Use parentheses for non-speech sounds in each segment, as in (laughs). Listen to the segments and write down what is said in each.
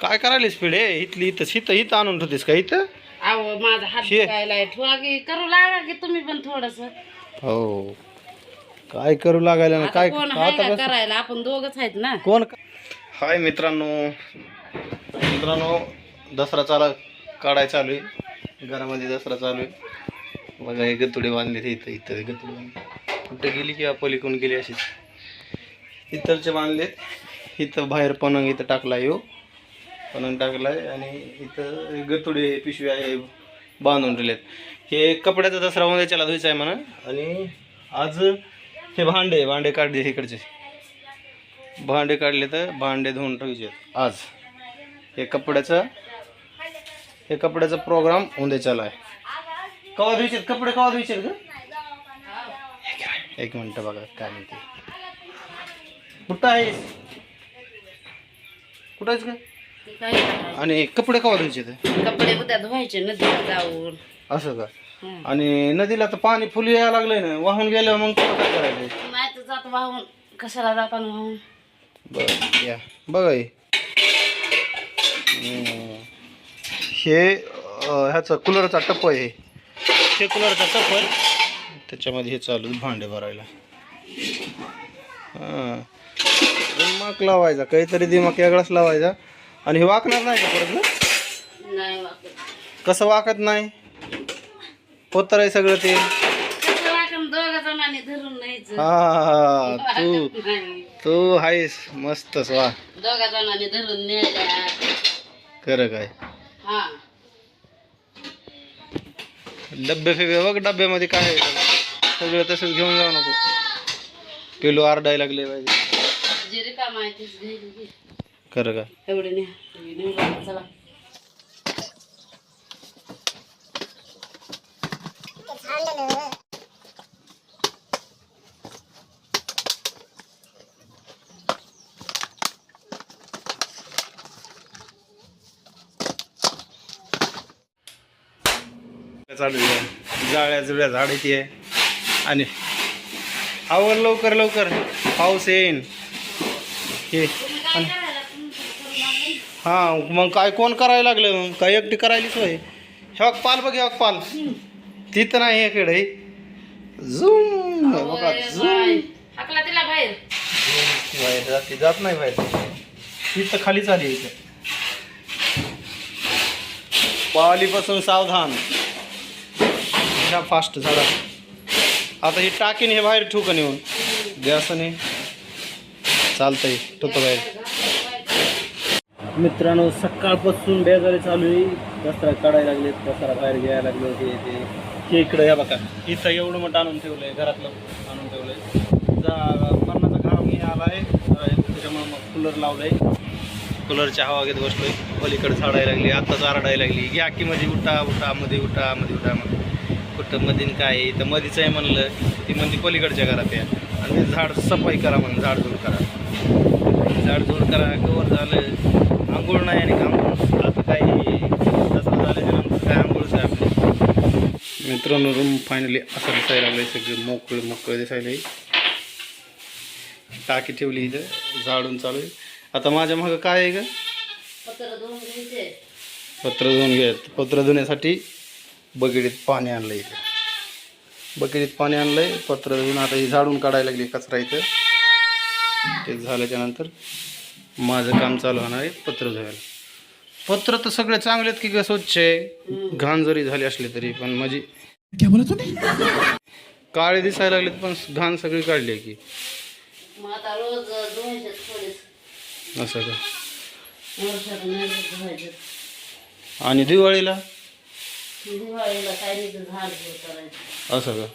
काय करायलीस पिढे? इथली इथं इथं इथं आणून ठेवतेस का इथं? अहो माझा हात शे. दुखायलाय. ठेवा की करू लागा की तुम्ही पण थोडस. हो. काय करू लागायला ना काय कोण आहे आता का करायला? आपण दोघच आहेत ना. कोण हाय मित्रांनो. मित्रांनो दसरा चाला काढाय चालू आहे. घरामध्ये दसरा चालू आहे. बघा हे गतुडे बांधले ते इथं इथं हे गतुडे बांधले. कुठं गेली किंवा पलीकडून गेली अशीच. इथलचे बांधलेत. इथं बाहेर पणंग इथं टाकला येऊ बनवून टाकलं आहे आणि इथं गतुडे पिशवी आहे बांधून ठेवलेत. हे कपड्याचा दसरा उद्याच्याला धुवायचा आहे म्हणा. आणि आज हे भांडे भांडे काढले इकडचे. भांडे काढले तर भांडे धुवून ठेवायचे आज हे कपड्याचं हे कपड्याचा प्रोग्राम उद्याच्याला आहे. कवा धुवायचे कपडे कवा धुवायचे ग? एक मिनिट बघा काय म्हणते. कुठं आहेस कुठं आहेस का आणि कपडे कवा धुवायचे ते? कपडे उद्या धुवायचे नदीला जाऊन. असं का? हं. आणि नदीला तर पाणी फुल यायला लागलंय ना. वाहून गेल्यावर मग काय करायचं? नाही तर जात वाहून. कशाला जाताना वाहून? बरं या. बघा हे. हम्म. हे अं, ह्याचा कूलरचा टप आहे. हे कूलरचा टप आहे. त्याच्यामध्ये हे चालू आहे भांडे भरायला. हां. दिमाग लावायचा काहीतरी दिमाग वेगळाच लावायचा. आणि हे वाकणार नाही का परत ना. कसं वाकत नाही? पोतर आहे सगळं ते. हा तू. तू आहेस मस्तच वा. दोघा जणांनी धरून न्यायला. खरं काय. हा. डब्बे फिबे बघ डब्यामध्ये काय आहे सगळं. तसंच घेऊन जाऊ नको. किलो आरडायला लागले पाहिजे. खरं एवढे लागलं, चला. चालू आहे. जाळ्या जुळ्या झाडायची आहे आणि आवर लवकर लवकर. पाऊस येईन. हे. आणि हां मग काय कोण करायला लागलं? मग काय एकटी करायलीच होय. हेवाक पाल बघ हेवाक पाल. तिथं नाही हे. खेळ झूम बघा झूम. हाकला तिला बाहेर. बाहेर जाते जात नाही बाहेर. तिथं खालीच आली इथं. पालीपासून सावधान. ह्या फास्ट झाला आता ही टाकीन हे बाहेर ठेवू का नेऊन गॅसने चालतंय ठेवतो बाहेर. मित्रांनो सकाळपासून बेजारी चालू आहे. दसरा काढायला लागले दसरा बाहेर घ्यायला लागले होते ते. हे इकडं या बघा. इथं एवढं मोठं आणून ठेवलंय घरातलं आणून ठेवलंय. जा मरणाचा घाम हे आला आहे. त्याच्यामुळं मग कूलर लावलंय. कूलरच्या हवा घेत बसलोय. पलीकडे झाडायला लागली आत्ताच आरडायला लागली. घ्या की मध्ये उठा उठा मध्ये उठा मध्ये उठा मध्ये कुठं मधीन काय आहे? तर मधीच आहे म्हणलं ती म्हणजे पलीकडच्या घरात आहे आणि ते झाड सफाई करा म्हणून झाडझूड करा. झाड झाडझूड करा कवर झालं आंघोळ नाही आणि आंघोळ आता काही दसरा झाल्याच्या काय आंघोळच आहे आपली? मित्रांनो रूम फायनली असं दिसायला लागलं सगळे मोकळे मोकळे दिसायला टाकी ठेवली इथं. झाडून चालू आहे. आता माझ्या मागं काय आहे का पत्र धुवून घ्यायचे. पत्र घेत पत्र धुण्यासाठी बकेटीत पाणी आणलं इथं. बकेटीत पाणी आणलंय. पत्र धुवून आता ही झाडून काढायला लागली कचरा इथं. ते झाल्याच्यानंतर माझं काम चालू होणार आहे पत्र धुवायला. पत्र तर सगळे चांगले आहेत की ग स्वच्छ आहे. घाण जरी झाली असली तरी पण माझी काळे दिसायला लागलेत पण घाण सगळी काढली आहे की. असं का? आणि दिवाळीला? असं का?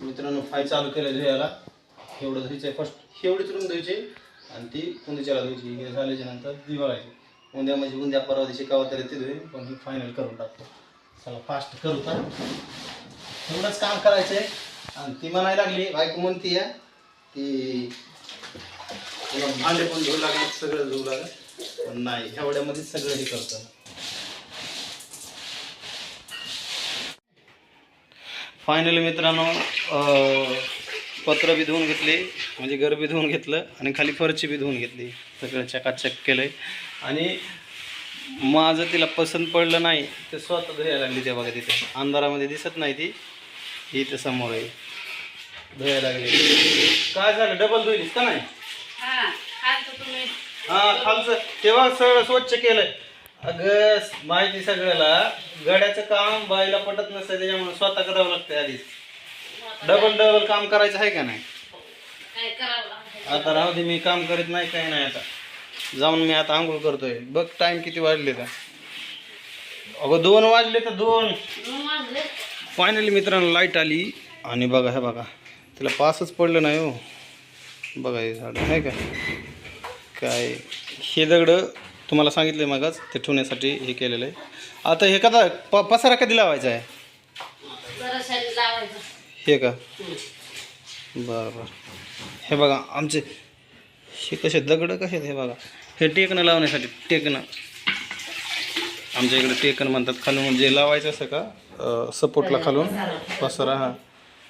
मित्रांनो फाय चालू केलं धुयाला एवढं धुयचं फर्स्ट एवढीच रूम द्यायचे. आणि ती उंदीच्याला द्यायची हे झाल्याच्यानंतर दिवाळायची उद्या म्हणजे उद्या परवा दिवशी कावा तरी ते पण ही फायनल करून टाकतो. चला फास्ट करू तर एवढंच काम करायचं आहे आणि ती म्हणायला लागली बायको म्हणती आहे की तुला भांडे पण धुवू लागले सगळं धुवू लागलं पण नाही एवढ्यामध्ये सगळं हे करतं. फायनली मित्रांनो पत्र बी धुवून घेतले म्हणजे घर बी धुवून घेतलं आणि खाली फरची बी धुवून घेतली. सगळं चकाचक केलंय. आणि माझं तिला पसंत पडलं नाही ते स्वतः धुयायला लागली त्या बघा तिथे. अंधारामध्ये दिसत नाही ती. ही इथे समोर आहे. धुयायला लागली. काय झालं? डबल धुईलीस का नाही? हा खालचं हा तेव्हा सगळं स्वच्छ केलंय. अगं माहिती सगळ्याला गड्याचं काम बाईला पटत नसतं त्याच्यामुळे स्वतः करावं लागतं आधीच. डबल डबल काम करायचं आहे का नाही? आता राहू दे मी काम करीत नाही काही नाही आता. जाऊन मी आता आंघोळ करतोय. बघ टाइम किती वाजले तर अगं दोन वाजले तर दोन. फायनली मित्रांनो लाइट आली. आणि बघा हे बघा. तिला पासच पडलं नाही हो. बघा हे झाड आहे का? काय? हे दगडं तुम्हाला सांगितलं मगच ते ठेवण्यासाठी हे केलेलं आहे. आता हे कदा प पसारा कधी लावायचा आहे? हे का? बरं बरं हे बघा आमचे हे कसे दगड कसे आहेत हे बघा. हे टेकणं लावण्यासाठी टेकणं. आमच्या इकडे टेकण म्हणतात खालून म्हणजे लावायचं असं का? सपोर्टला खालून. पसरा हा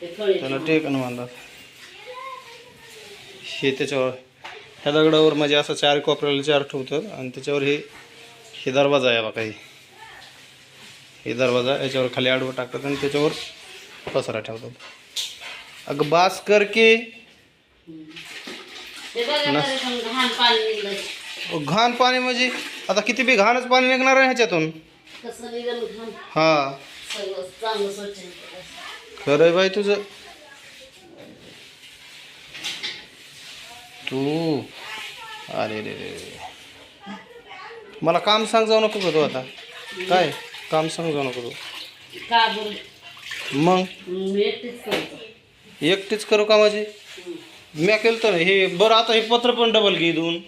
त्याला टेकण म्हणतात. हे त्याच्यावर ह्या दगडावर म्हणजे असं चार कोपऱ्याला चार ठेवतात आणि त्याच्यावर हे हे दरवाजा आहे बघा हे. हे दरवाजा याच्यावर खाली आडवं टाकतात आणि त्याच्यावर पसारा ठेवतात अगं बास कर की. घाण पाणी म्हणजे आता किती बी घाणच पाणी निघणार आहे ह्याच्यातून. हा. खरं आहे बाई तुझं. तू. अरे रे रे. मला काम सांग जाऊ नको तू आता. काय? काम सांग जाऊ नको तू. मग? मी एकटीच करू का माझी? म्या केलं तर हे बरं आता हे पत्र पण डबल घे धुवून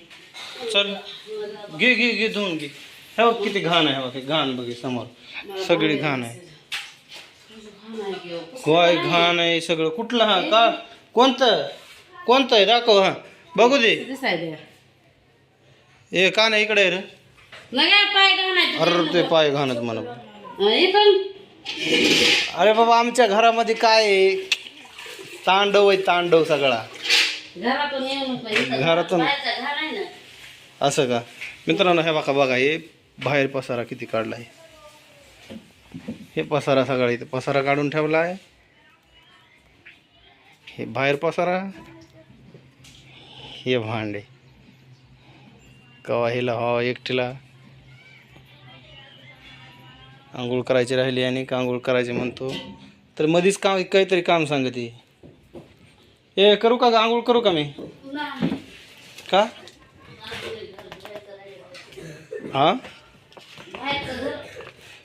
चल. घे घे घे धुवून घे. हे बघ किती घाण आहे बघ घाण बघ समोर. सगळी घाण आहे. घाण आहे की हो. काय घाण आहे? सगळं. कुठलं हा? का? कोणतं? कोणतं? आहे दाखव हा. बघू दे. ए का नाही इकडे रे. काय अरे ते पाय घाणत पण अरे बाबा आमच्या घरामध्ये काय आहे? तांडव आहे तांडव सगळा. घरातून येऊन पण इथं घरातून- बाहेरचं घाण आहे ना. असं का? मित्रांनो हे बघा बघा हे बाहेर पसारा किती काढला आहे. हे पसारा सगळा इथे. पसारा काढून ठेवला आहे. हे बाहेर पसारा. हे भांडे. कवा हिला हवा एकटीला. आंघोळ करायची राहिली आणि का आंघोळ करायची म्हणतो. तर मधीच काम काहीतरी काम सांगते. ए करू का आंघोळ करू का मी? का? हा?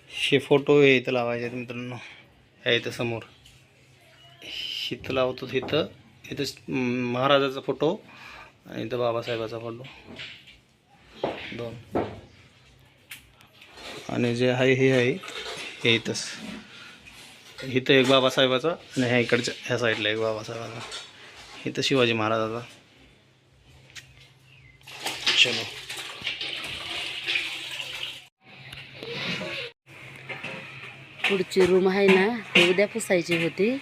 हे फोटो हे इथं लावायचे आहेत मित्रांनो. हे इथं समोर. इथं लावतो इथं. इथं महाराजाचा फोटो आणि इथं बाबासाहेबाचा फोटो. दोन. आणि जे आहे हे आहे हे इथंच. इथं एक बाबासाहेबाचा आणि ह्या इकडच्या ह्या साईडला एक बाबासाहेबाचा. इथं शिवाजी महाराजाचा. चलो. पुढची रूम आहे ना ती उद्या पुसायची होती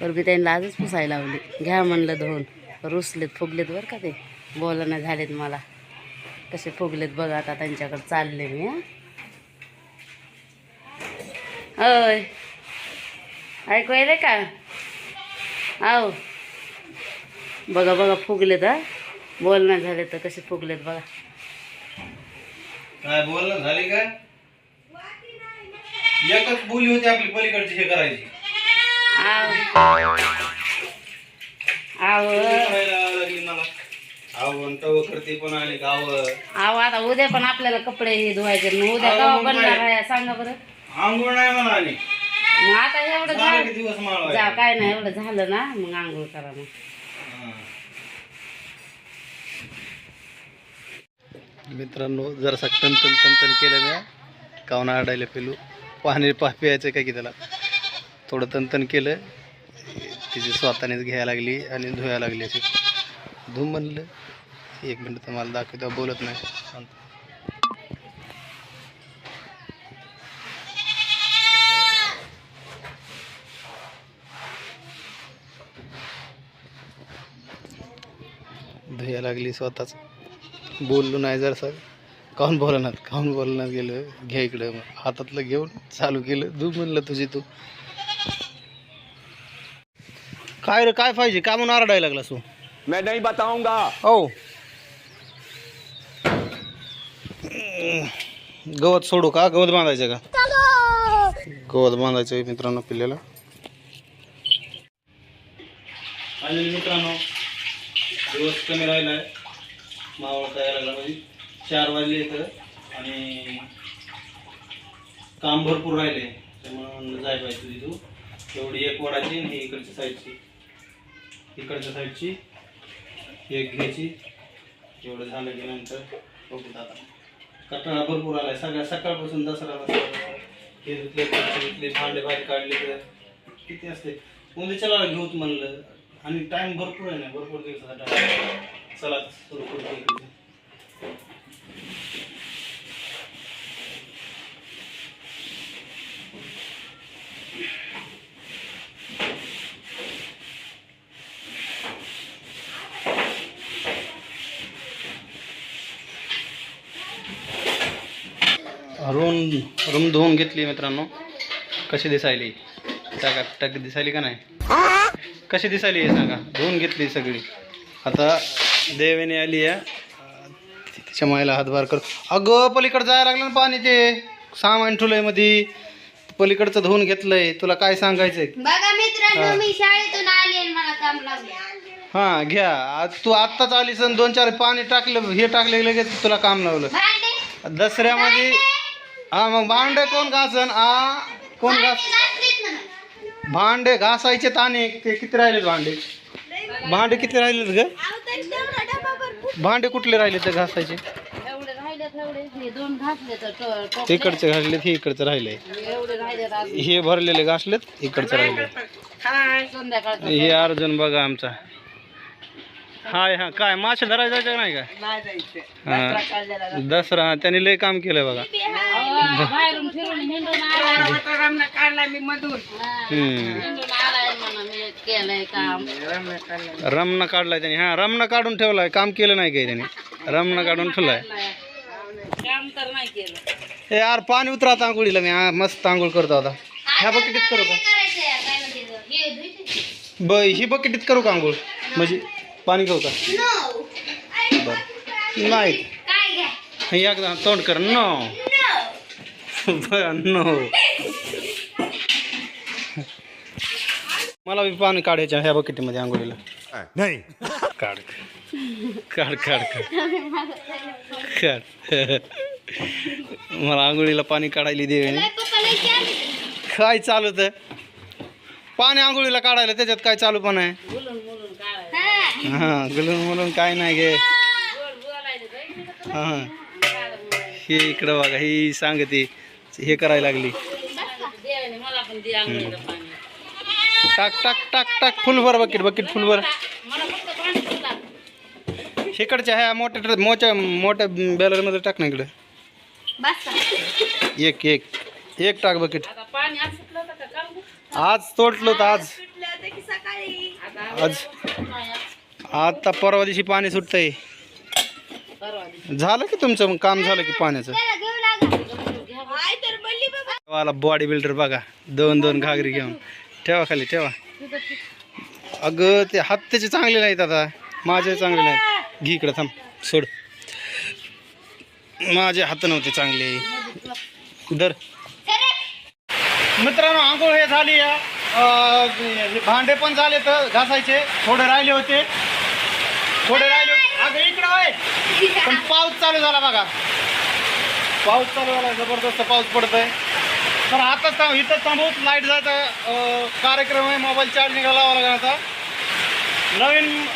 पण मी त्यांना आजच पुसायला लावली. घ्या म्हणलं धुवून. रुसलेत फुगलेत बरं का ते? बोलणं झालेत मला. कसे फुगलेत बघा आता त्यांच्याकडे चालले मी हा. होय ऐकू येते का आहो बघा बघा फुगलेत हा बोलणं झाले तर कसे फुगलेत बघा काय बोलणं झाली काय एकच बोली होती आपली पलीकडची हे करायची. आव आव करायला लागली मला. आव तव करते पण आली गाव. आव आता उद्या पण आपल्याला कपडे हे धुवायचे मग उद्या मग बनणार? आहे सांगा बरं. आंघोळ नाही म्हणा आली मग आता एवढं झालं दिवस. जा काय नाही एवढं झालं ना मग आंघोळ करा मग. मित्रांनो जरासा टन टन टन टन केलं मी. कावना आडायला पेलू. पाणी पा प्यायचं काय की त्याला? थोडं तन केलं. तिची स्वतःनेच घ्यायला लागली आणि धुवायला लागली अशी. धुम म्हणलं. एक मिनिट तर मला दाखवतो बोलत नाही. धुया लागली स्वतःच. बोललो नाही जर सर. काहून बोलणार? काहून बोलणार गेलं? घ्या इकडं. मग हातातलं घेऊन चालू केलं. तू म्हणलं तुझी तू. काय रे काय पाहिजे? का म्हणून आरडायला लागला तू? मैं नहीं बताऊंगा. हो. गवत सोडू का? गवत बांधायचं का? गवत बांधायचं मित्रांनो पिल्ल्याला. आणि मित्रांनो दिवस कमी राहिला आहे. मावळ तयार लागला म्हणजे चार वाजले इथं आणि काम भरपूर राहिले. त्यामुळं म्हणलं जाय पाहिजे तुझी तू. तेवढी एक वडाची आणि इकडच्या साईडची. इकडच्या साईडची. एक घ्यायची. एवढं झालं की नंतर बघू दादा कटाळा भरपूर आलाय. सगळ्या सकाळपासून दसरा हे धुतले धुतले भांडे बाहेर काढले तर. किती असते. उद्याच्याला घेऊत म्हणलं. आणि टाइम भरपूर आहे ना भरपूर दिवसाचा टाइम चला सुरू करतो रूम रूम धुवून घेतली मित्रांनो. कशी दिसायली? टाका टाक दिसायली का नाही? कशी दिसायली हे सांगा. धुवून घेतली सगळी. आता देवेने आली आहे. तिच्या मायला हातभार कर अगं पलीकडे जायला लागलं ना पाणी ते सामान ठुलंयमध्ये पलीकडचं धुवून घेतलंय. तुला काय सांगायचंय? बघा हा. मित्रांनो मी शाळेतून आली आणि मला काम लागले हां घ्या. आज तू आत्ताच आलीस आणि दोन चार पाणी टाकलं हे टाकलं लगेच तुला काम लावलं. दसऱ्यामध्ये हा मग भांडे कोण घासन? आ? कोण घास. भांडे घासायचे ताने ते किती राहिलेत भांडे? भांडे किती राहिलेत ग? भांडे कुठले राहिले तर घासायचे? इकडचे घासलेत हे इकडचं राहिले. हे भरलेले घासलेत इकडचं राहिले. हे अर्जुन बघा आमचा. हाय हा काय मासे धरायचं जायचं का नाही का? हा. दसरा त्याने लय काम केलं बघा. हिंडून आलाय हा, हम्म हिंडून आलाय म्हणा मी केलंय काम रमना काढलाय त्याने. हा रमना काढून ठेवलाय. काम केलं नाही काही त्याने. रमना काढून ठेवलाय. काम तर नाही केलं. हे यार पाणी उतरा आता आंघोळीला मी. हा, मस्त आंघोळ करतो आता. ह्या बकेटीत करू का. ब ही बकेटीत करू का आंघोळ? म्हणजे पाणी घेऊ का. बरं. नाही. काय घ्या? हे एकदा तोंड कर. नो. (laughs) बरं नो मला बी पाणी काढायचं ह्या बकेटीमध्ये आंघोळीला. नहीं. काढ. काढ काढ काढ. काढ. मला आंघोळीला पाणी काढायला देवे काय चालू तर पाणी आंघोळीला काढायला त्याच्यात काय चालू पण आहे? बोलून बोलून काढायचं हा. हा गुलून मुलून काय नाही गे. हा. हे इकडं बघा ही सांगते हे करायला लागली देवाने मला पण दे आंघोळीला पाणी टाक टाक टाक टाक फुल भर बकेट बकेट फुल भर. मला फक्त पाणी सुद्धा इकडच्या ह्या मोठ्या मोठ्या मोठ्या बॅलरमध्ये टाक ना इकडं? एक एक एक टाक बकेट आज तोडलं तर आज. आज. आता परवा दिवशी पाणी सुटतंय. झालं की तुमचं काम झालं की पाण्याचं? बॉडी बिल्डर बघा दोन दोन घागरी घेऊन. ठेवा खाली ठेवा. अगं ते हात त्याचे चांगले नाहीत आता. माझे चांगले नाहीत. घे इकडं थांब. सोड. माझे हात नव्हते चांगले. दर मित्रांनो आंघोळ हे झाली भांडे पण झाले तर घासायचे. थोडे राहिले होते. थोडे राहिले होते. अगं इकडं आहे पण पाऊस चालू झाला बघा. पाऊस चालू झाला. जबरदस्त पाऊस पडतोय. तर आताच थांब इथं सांगूच लाइट जायचा कार्यक्रम आहे मोबाईल चार्जिंगला लावा लागला आता नवीन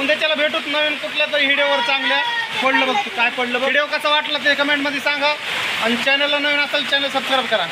उद्याच्याला भेटूच नवीन कुठल्या तरी व्हिडिओवर चांगल्या. पडलं बघ काय पडलं व्हिडिओ कसा वाटला ते कमेंटमध्ये सांगा. आणि चॅनलला नवीन असेल चॅनल सबस्क्राईब करा.